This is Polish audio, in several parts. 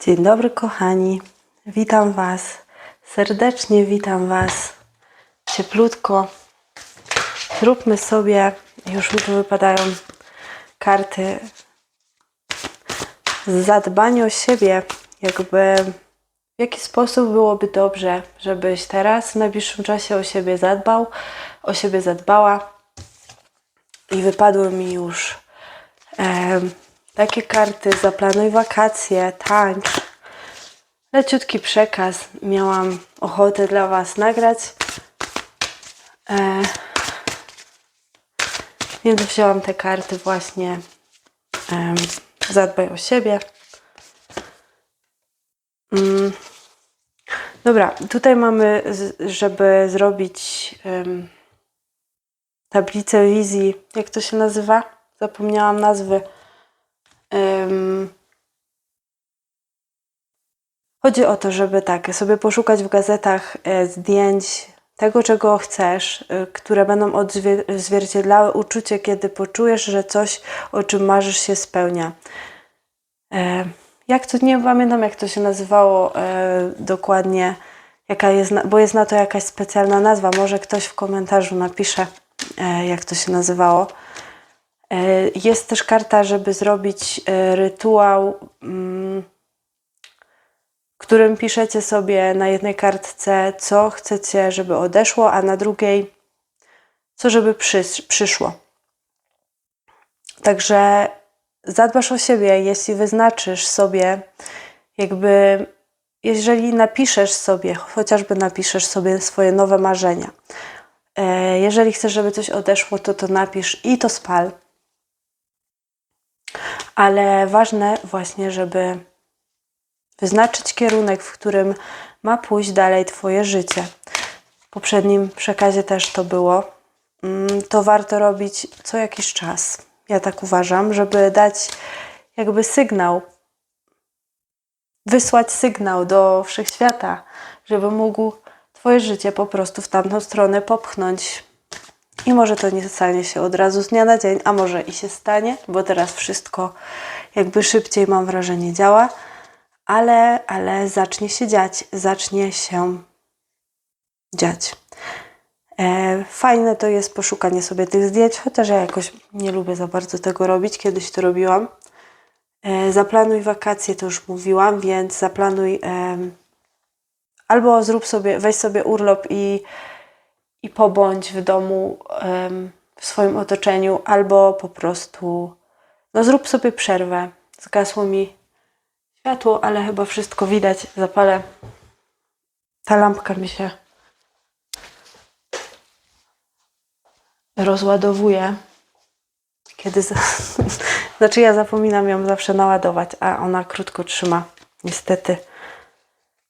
Dzień dobry, kochani. Witam Was. Serdecznie witam Was. Cieplutko. Zróbmy sobie, już mi tu wypadają karty, zadbanie o siebie. Jakby w jaki sposób byłoby dobrze, żebyś teraz w najbliższym czasie o siebie zadbał, o siebie zadbała. I wypadły mi już em, takie karty, zaplanuj wakacje, tańcz. Leciutki przekaz miałam ochotę dla Was nagrać. E, więc wzięłam te karty właśnie em, zadbaj o siebie. Mm. Dobra, tutaj mamy, żeby zrobić em, tablicę wizji, jak to się nazywa? Zapomniałam nazwy. Em, Chodzi o to, żeby tak sobie poszukać w gazetach e, zdjęć tego, czego chcesz, e, które będą odzwierciedlały uczucie, kiedy poczujesz, że coś, o czym marzysz, się spełnia. E, Jak to nie pamiętam, jak to się nazywało dokładnie, jaka jest, bo jest na to jakaś specjalna nazwa. Może ktoś w komentarzu napisze, jak to się nazywało. E, Jest też karta, żeby zrobić e, rytuał, mm, którym piszecie sobie na jednej kartce, co chcecie, żeby odeszło, a na drugiej, co żeby przys- przyszło. Także zadbasz o siebie, jeśli wyznaczysz sobie, jakby, jeżeli napiszesz sobie, chociażby napiszesz sobie swoje nowe marzenia. E, Jeżeli chcesz, żeby coś odeszło, to to napisz i to spal. Ale ważne właśnie, żeby wyznaczyć kierunek, w którym ma pójść dalej Twoje życie. W poprzednim przekazie też to było. Mm, To warto robić co jakiś czas. Ja tak uważam, żeby dać jakby sygnał, wysłać sygnał do wszechświata, żeby mógł Twoje życie po prostu w tamtą stronę popchnąć. I może to nie stanie się od razu z dnia na dzień, a może i się stanie, bo teraz wszystko jakby szybciej, mam wrażenie, działa ale, ale zacznie się dziać, zacznie się dziać. E, fajne to jest poszukanie sobie tych zdjęć, chociaż ja jakoś nie lubię za bardzo tego robić, kiedyś to robiłam. E, zaplanuj wakacje, to już mówiłam, więc zaplanuj albo zrób sobie, weź sobie urlop i, i pobądź w domu, w swoim otoczeniu, albo po prostu no zrób sobie przerwę. Zgasło mi światło, ale chyba wszystko widać. Zapalę. Ta lampka mi się rozładowuje. Kiedy. Znaczy, ja zapominam ją zawsze naładować, a ona krótko trzyma, niestety,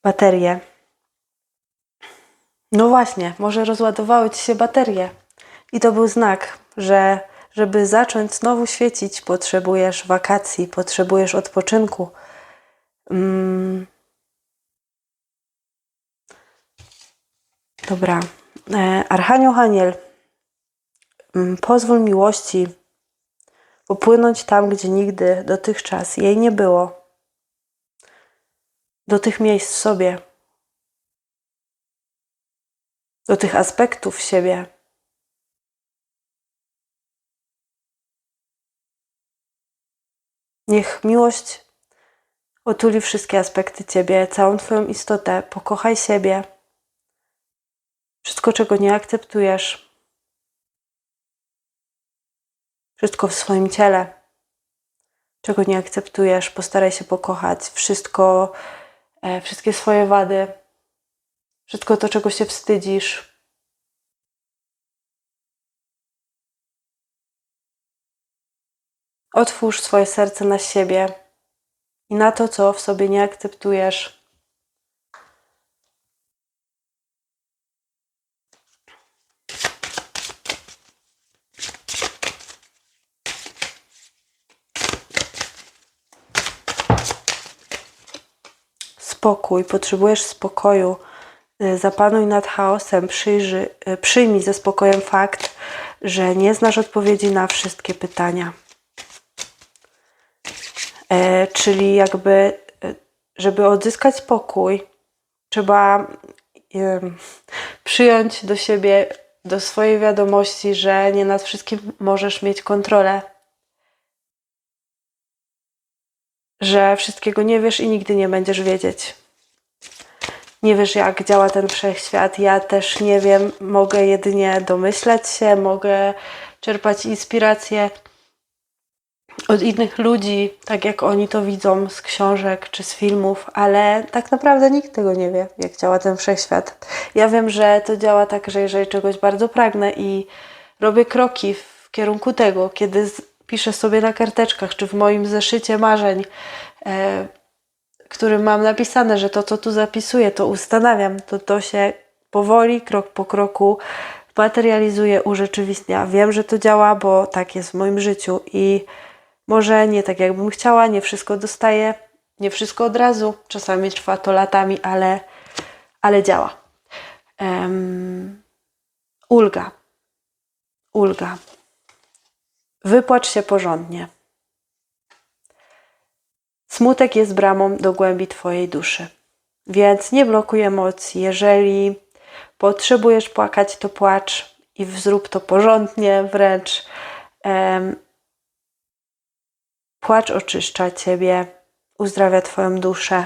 baterię. No właśnie, może rozładowały ci się baterie. I to był znak, że żeby zacząć znowu świecić, potrzebujesz wakacji, potrzebujesz odpoczynku. Mm. Dobra. E, Archanioł Haniel, mm, pozwól miłości popłynąć tam, gdzie nigdy dotychczas jej nie było. Do tych miejsc w sobie. Do tych aspektów siebie. Niech miłość Otuli wszystkie aspekty ciebie, całą Twoją istotę. Pokochaj siebie. Wszystko, czego nie akceptujesz. Wszystko w swoim ciele, czego nie akceptujesz, postaraj się pokochać. Wszystko, e, wszystkie swoje wady. Wszystko to, czego się wstydzisz. Otwórz swoje serce na siebie i na to, co w sobie nie akceptujesz. Spokój, potrzebujesz spokoju. Y, Zapanuj nad chaosem, przyjrzy, y, przyjmij ze spokojem fakt, że nie znasz odpowiedzi na wszystkie pytania. E, czyli jakby, e, żeby odzyskać spokój, trzeba em, przyjąć do siebie, do swojej wiadomości, że nie nad wszystkim możesz mieć kontrolę. Że wszystkiego nie wiesz i nigdy nie będziesz wiedzieć. Nie wiesz, jak działa ten wszechświat. Ja też nie wiem, mogę jedynie domyślać się, mogę czerpać inspirację od innych ludzi, tak jak oni to widzą z książek czy z filmów, ale tak naprawdę nikt tego nie wie, jak działa ten wszechświat. Ja wiem, że to działa tak, że jeżeli czegoś bardzo pragnę i robię kroki w kierunku tego, kiedy piszę sobie na karteczkach czy w moim zeszycie marzeń, e, którym mam napisane, że to, co tu zapisuję, to ustanawiam, to to się powoli, krok po kroku materializuje, urzeczywistnia. Wiem, że to działa, bo tak jest w moim życiu i może nie tak, jakbym chciała, nie wszystko dostaję, nie wszystko od razu, czasami trwa to latami, ale, ale działa. Ulga. Ulga. Wypłacz się porządnie. Smutek jest bramą do głębi Twojej duszy. Więc nie blokuj emocji. Jeżeli potrzebujesz płakać, to płacz i zrób to porządnie, wręcz. Płacz oczyszcza Ciebie, uzdrawia Twoją duszę.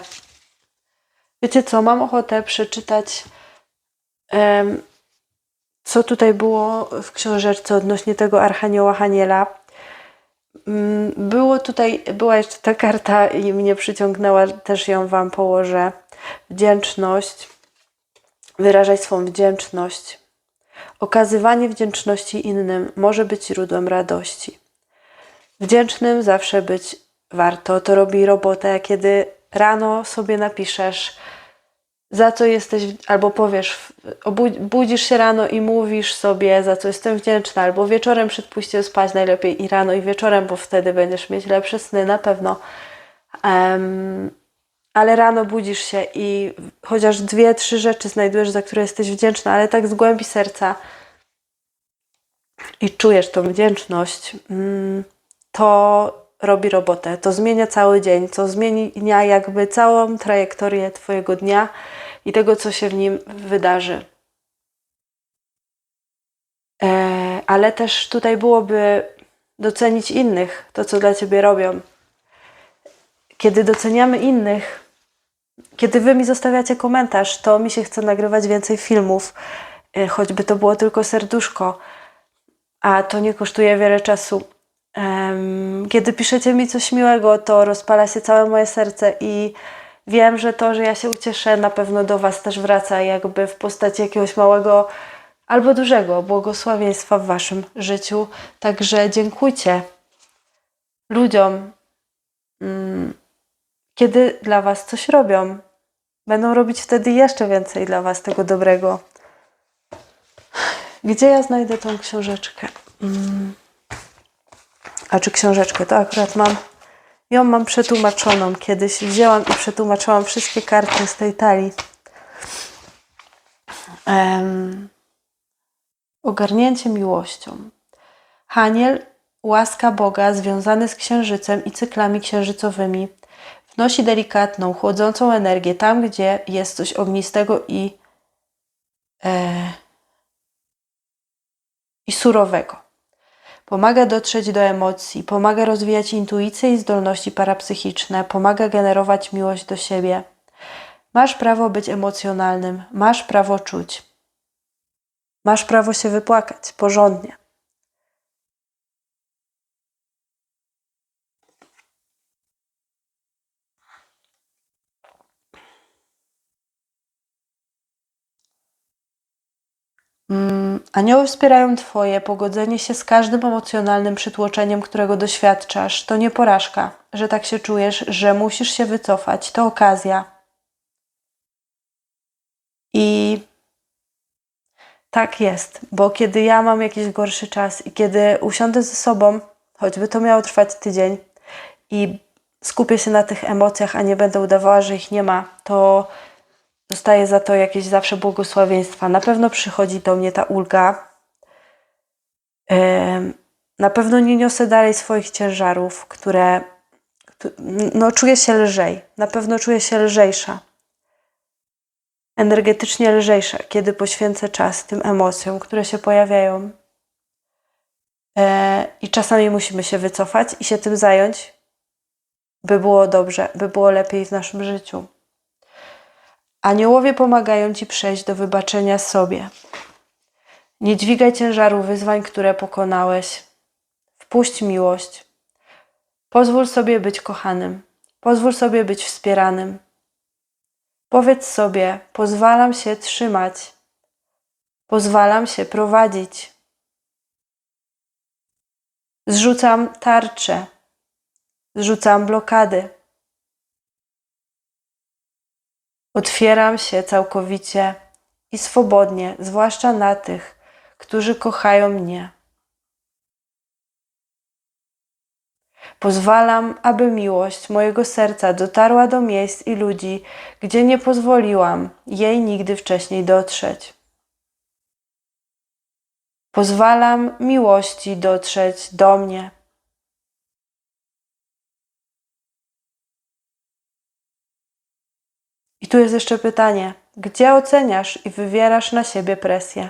Wiecie co, mam ochotę przeczytać, co tutaj było w książeczce odnośnie tego Archanioła Haniela. Mm, Było tutaj, była jeszcze ta karta i mnie przyciągnęła, też ją Wam położę. Wdzięczność. Wyrażaj swą wdzięczność. Okazywanie wdzięczności innym może być źródłem radości. Wdzięcznym zawsze być warto. To robi robotę, kiedy rano sobie napiszesz, za co jesteś, albo powiesz, budzisz się rano i mówisz sobie, za co jestem wdzięczna, albo wieczorem przed pójściem spać najlepiej i rano, i wieczorem, bo wtedy będziesz mieć lepsze sny na pewno. Em, ale rano budzisz się i chociaż dwie, trzy rzeczy znajdujesz, za które jesteś wdzięczna, ale tak z głębi serca i czujesz tą wdzięczność, mm, to robi robotę. To zmienia cały dzień, to zmienia jakby całą trajektorię Twojego dnia i tego, co się w nim wydarzy. E, ale też tutaj byłoby docenić innych, to co dla Ciebie robią. Kiedy doceniamy innych, kiedy Wy mi zostawiacie komentarz, to mi się chce nagrywać więcej filmów, e, choćby to było tylko serduszko, a to nie kosztuje wiele czasu. Kiedy piszecie mi coś miłego, to rozpala się całe moje serce i wiem, że to, że ja się ucieszę, na pewno do Was też wraca, jakby w postaci jakiegoś małego albo dużego błogosławieństwa w Waszym życiu. Także dziękujcie ludziom, mm, kiedy dla Was coś robią. Będą robić wtedy jeszcze więcej dla Was tego dobrego. Gdzie ja znajdę tą książeczkę? Mm. A czy książeczkę? To akurat mam. Ją mam przetłumaczoną. Kiedyś wzięłam i przetłumaczyłam wszystkie karty z tej talii. Em, ogarnięcie miłością. Haniel, łaska Boga związany z księżycem i cyklami księżycowymi, wnosi delikatną, chłodzącą energię tam, gdzie jest coś ognistego i, e, i surowego. Pomaga dotrzeć do emocji, pomaga rozwijać intuicję i zdolności parapsychiczne, pomaga generować miłość do siebie. Masz prawo być emocjonalnym, masz prawo czuć. Masz prawo się wypłakać porządnie. Mm, Anioły wspierają Twoje pogodzenie się z każdym emocjonalnym przytłoczeniem, którego doświadczasz. To nie porażka, że tak się czujesz, że musisz się wycofać. To okazja. I tak jest, bo kiedy ja mam jakiś gorszy czas i kiedy usiądę ze sobą, choćby to miało trwać tydzień, i skupię się na tych emocjach, a nie będę udawała, że ich nie ma, to dostaję za to jakieś zawsze błogosławieństwa. Na pewno przychodzi do mnie ta ulga. Na pewno nie niosę dalej swoich ciężarów, które, no czuję się lżej. Na pewno czuję się lżejsza. Energetycznie lżejsza, kiedy poświęcę czas tym emocjom, które się pojawiają. E, I czasami musimy się wycofać i się tym zająć, by było dobrze, by było lepiej w naszym życiu. Aniołowie pomagają Ci przejść do wybaczenia sobie. Nie dźwigaj ciężaru wyzwań, które pokonałeś. Wpuść miłość. Pozwól sobie być kochanym. Pozwól sobie być wspieranym. Powiedz sobie: Pozwalam się trzymać. Pozwalam się prowadzić. Zrzucam tarcze. Zrzucam blokady. Otwieram się całkowicie i swobodnie, zwłaszcza na tych, którzy kochają mnie. Pozwalam, aby miłość mojego serca dotarła do miejsc i ludzi, gdzie nie pozwoliłam jej nigdy wcześniej dotrzeć. Pozwalam miłości dotrzeć do mnie. I tu jest jeszcze pytanie: gdzie oceniasz i wywierasz na siebie presję?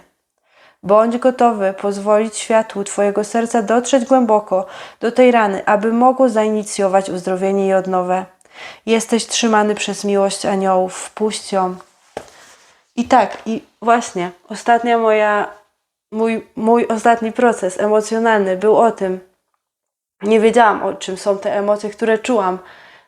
Bądź gotowy pozwolić światłu Twojego serca dotrzeć głęboko do tej rany, aby mogło zainicjować uzdrowienie i odnowę. Jesteś trzymany przez miłość aniołów, wpuść ją. I tak, i właśnie, ostatnia moja, mój, mój ostatni proces emocjonalny był o tym. Nie wiedziałam, o czym są te emocje, które czułam.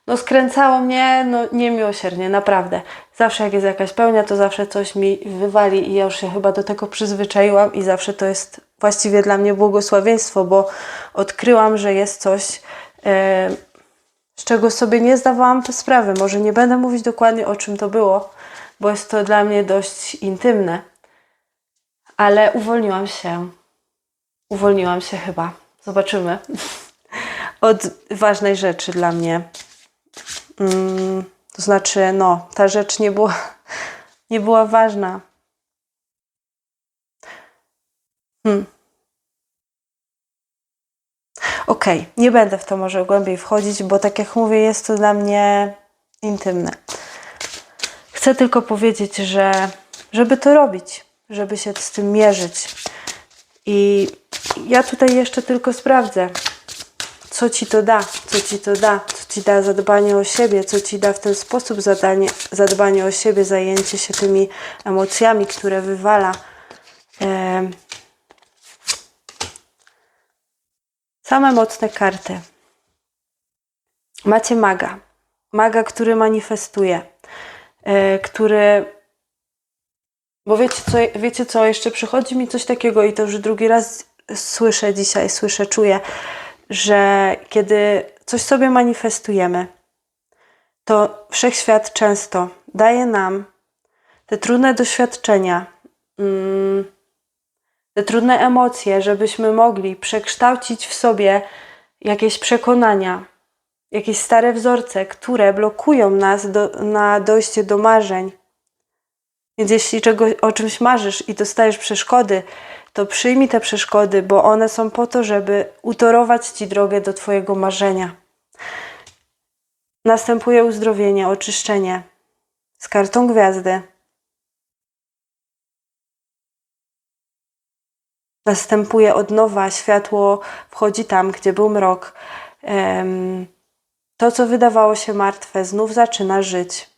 No skręcało mnie, no niemiłosiernie, naprawdę. Zawsze jak jest jakaś pełnia, to zawsze coś mi wywali i ja już się chyba do tego przyzwyczaiłam i zawsze to jest właściwie dla mnie błogosławieństwo, bo odkryłam, że jest coś, z czego sobie nie zdawałam sprawy. Może nie będę mówić dokładnie o czym to było, bo jest to dla mnie dość intymne. Ale uwolniłam się. Uwolniłam się chyba. Zobaczymy. Od ważnej rzeczy dla mnie. Mm, to znaczy, no, ta rzecz nie była, nie była ważna. Hmm. Okej, nie będę w to może głębiej wchodzić, bo tak jak mówię, jest to dla mnie intymne. Chcę tylko powiedzieć, że żeby to robić, żeby się z tym mierzyć. I ja tutaj jeszcze tylko sprawdzę, co ci to da, co ci to da, co ci da zadbanie o siebie, co ci da w ten sposób zadanie, zadbanie o siebie, zajęcie się tymi emocjami, które wywala. Em, same mocne karty. Macie maga. Maga, który manifestuje, e, który. Bo wiecie co, wiecie co, jeszcze przychodzi mi coś takiego i to już drugi raz słyszę dzisiaj, słyszę, czuję, że kiedy coś sobie manifestujemy, to wszechświat często daje nam te trudne doświadczenia, mm, te trudne emocje, żebyśmy mogli przekształcić w sobie jakieś przekonania, jakieś stare wzorce, które blokują nas do, na dojście do marzeń. Więc jeśli czego, o czymś marzysz i dostajesz przeszkody, to przyjmij te przeszkody, bo one są po to, żeby utorować Ci drogę do Twojego marzenia. Następuje uzdrowienie, oczyszczenie z kartą gwiazdy. Następuje odnowa, światło wchodzi tam, gdzie był mrok. To, co wydawało się martwe, znów zaczyna żyć.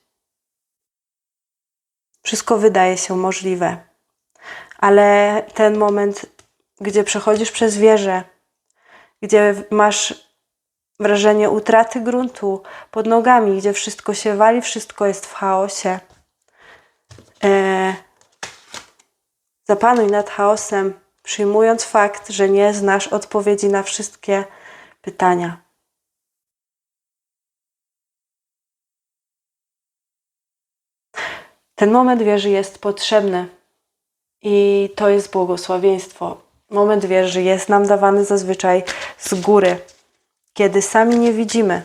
Wszystko wydaje się możliwe ale ten moment, gdzie przechodzisz przez wieżę, gdzie masz wrażenie utraty gruntu pod nogami, gdzie wszystko się wali, wszystko jest w chaosie. E, zapanuj nad chaosem, przyjmując fakt, że nie znasz odpowiedzi na wszystkie pytania. Ten moment wieży jest potrzebny i to jest błogosławieństwo. Moment wierzy jest nam dawany zazwyczaj z góry, kiedy sami nie widzimy,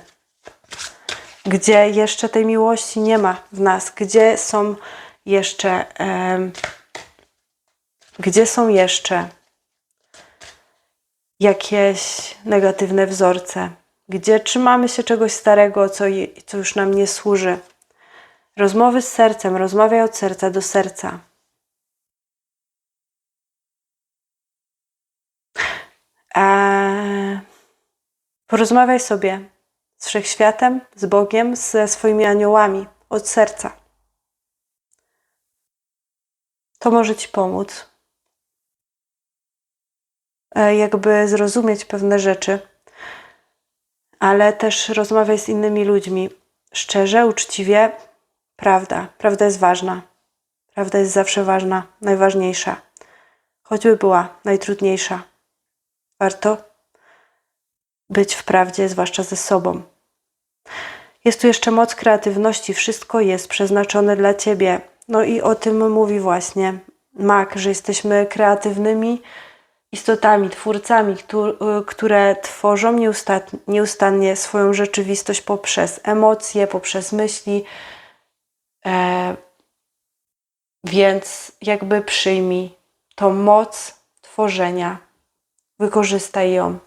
gdzie jeszcze tej miłości nie ma w nas, gdzie są jeszcze, em, gdzie są jeszcze jakieś negatywne wzorce, gdzie trzymamy się czegoś starego, co, co już nam nie służy. Rozmowy z sercem, rozmawiaj od serca do serca. Porozmawiaj sobie z wszechświatem, z Bogiem, ze swoimi aniołami od serca. To może Ci pomóc. E, jakby zrozumieć pewne rzeczy, ale też rozmawiaj z innymi ludźmi szczerze, uczciwie. Prawda, prawda jest ważna. Prawda jest zawsze ważna, najważniejsza, choćby była najtrudniejsza. Warto być w prawdzie, zwłaszcza ze sobą. Jest tu jeszcze moc kreatywności, wszystko jest przeznaczone dla Ciebie. No i o tym mówi właśnie Mak, że jesteśmy kreatywnymi istotami, twórcami, które tworzą nieustannie swoją rzeczywistość poprzez emocje, poprzez myśli. E, więc jakby przyjmij tą moc tworzenia, wykorzystaj ją.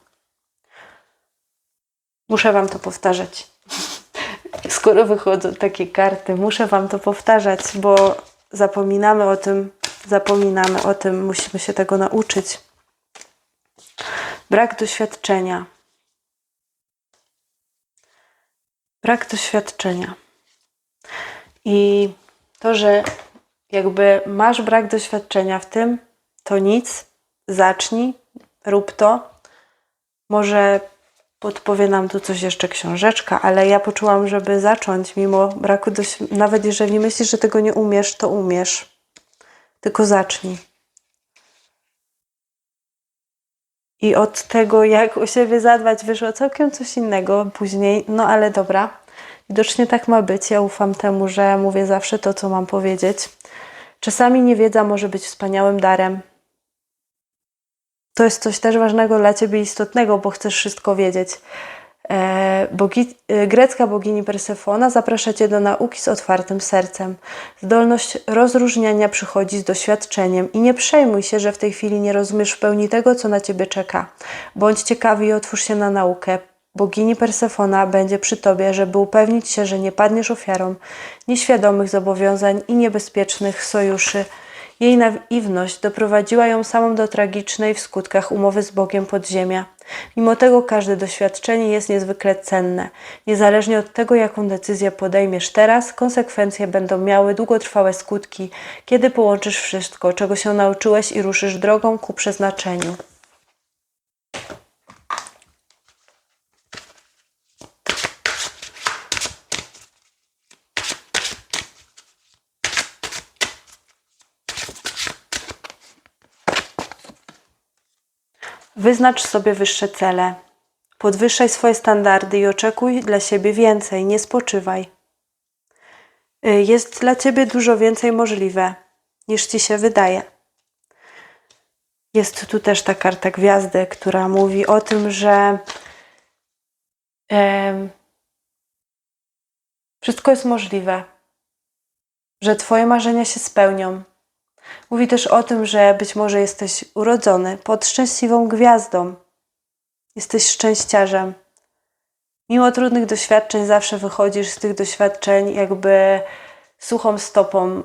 Muszę Wam to powtarzać. Skoro wychodzą takie karty, muszę Wam to powtarzać, bo zapominamy o tym, zapominamy o tym, musimy się tego nauczyć. Brak doświadczenia. Brak doświadczenia. I to, że jakby masz brak doświadczenia w tym, to nic. Zacznij, rób to. Może podpowie nam tu coś jeszcze książeczka, ale ja poczułam, żeby zacząć mimo braku doświadczenia. Nawet jeżeli myślisz, że tego nie umiesz, to umiesz. Tylko zacznij. I od tego, jak o siebie zadbać, wyszło całkiem coś innego później. No ale dobra, widocznie tak ma być. Ja ufam temu, że mówię zawsze to, co mam powiedzieć. Czasami niewiedza może być wspaniałym darem. To jest coś też ważnego dla ciebie, istotnego, bo chcesz wszystko wiedzieć. E, bogi, e, grecka bogini Persefona zaprasza Cię do nauki z otwartym sercem. Zdolność rozróżniania przychodzi z doświadczeniem i nie przejmuj się, że w tej chwili nie rozumiesz w pełni tego, co na Ciebie czeka. Bądź ciekawy i otwórz się na naukę. Bogini Persefona będzie przy Tobie, żeby upewnić się, że nie padniesz ofiarą nieświadomych zobowiązań i niebezpiecznych sojuszy jej naiwność doprowadziła ją samą do tragicznej w skutkach umowy z Bogiem podziemia. Mimo tego każde doświadczenie jest niezwykle cenne. Niezależnie od tego, jaką decyzję podejmiesz teraz, konsekwencje będą miały długotrwałe skutki, kiedy połączysz wszystko, czego się nauczyłeś i ruszysz drogą ku przeznaczeniu. Wyznacz sobie wyższe cele. Podwyższaj swoje standardy i oczekuj dla siebie więcej, nie spoczywaj. Y, jest dla ciebie dużo więcej możliwe, niż ci się wydaje. Jest tu też ta karta gwiazdy, która mówi o tym, że wszystko jest możliwe, że Twoje marzenia się spełnią, Mówi też o tym, że być może jesteś urodzony pod szczęśliwą gwiazdą. Jesteś szczęściarzem. Mimo trudnych doświadczeń zawsze wychodzisz z tych doświadczeń jakby suchą stopą.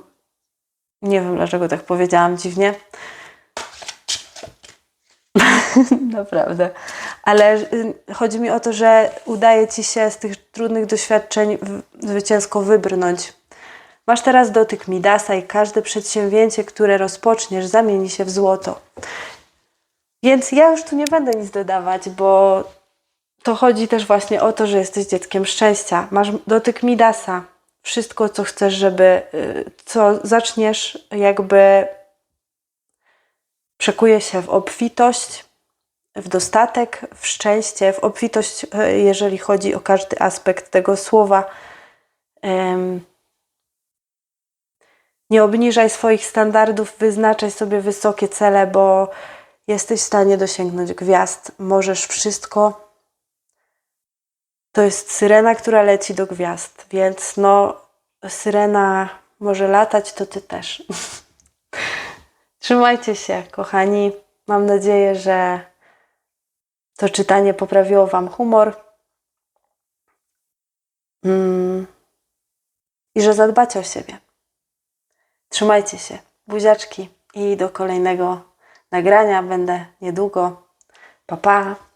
Nie wiem dlaczego tak powiedziałam dziwnie. Naprawdę. Ale y, chodzi mi o to, że udaje ci się z tych trudnych doświadczeń zwycięsko wybrnąć. Masz teraz dotyk Midasa i każde przedsięwzięcie, które rozpoczniesz, zamieni się w złoto. Więc ja już tu nie będę nic dodawać, bo to chodzi też właśnie o to, że jesteś dzieckiem szczęścia. Masz dotyk Midasa. Wszystko, co chcesz, żeby, y, co zaczniesz, jakby przekuje się w obfitość, w dostatek, w szczęście, w obfitość, y, jeżeli chodzi o każdy aspekt tego słowa. Nie obniżaj swoich standardów, wyznaczaj sobie wysokie cele, bo jesteś w stanie dosięgnąć gwiazd. Możesz wszystko. To jest syrena, która leci do gwiazd, więc no, syrena może latać, to ty też. Trzymajcie się, kochani. Mam nadzieję, że to czytanie poprawiło Wam humor. Mm. I że zadbacie o siebie. Trzymajcie się, buziaczki i do kolejnego nagrania będę niedługo. Pa, pa.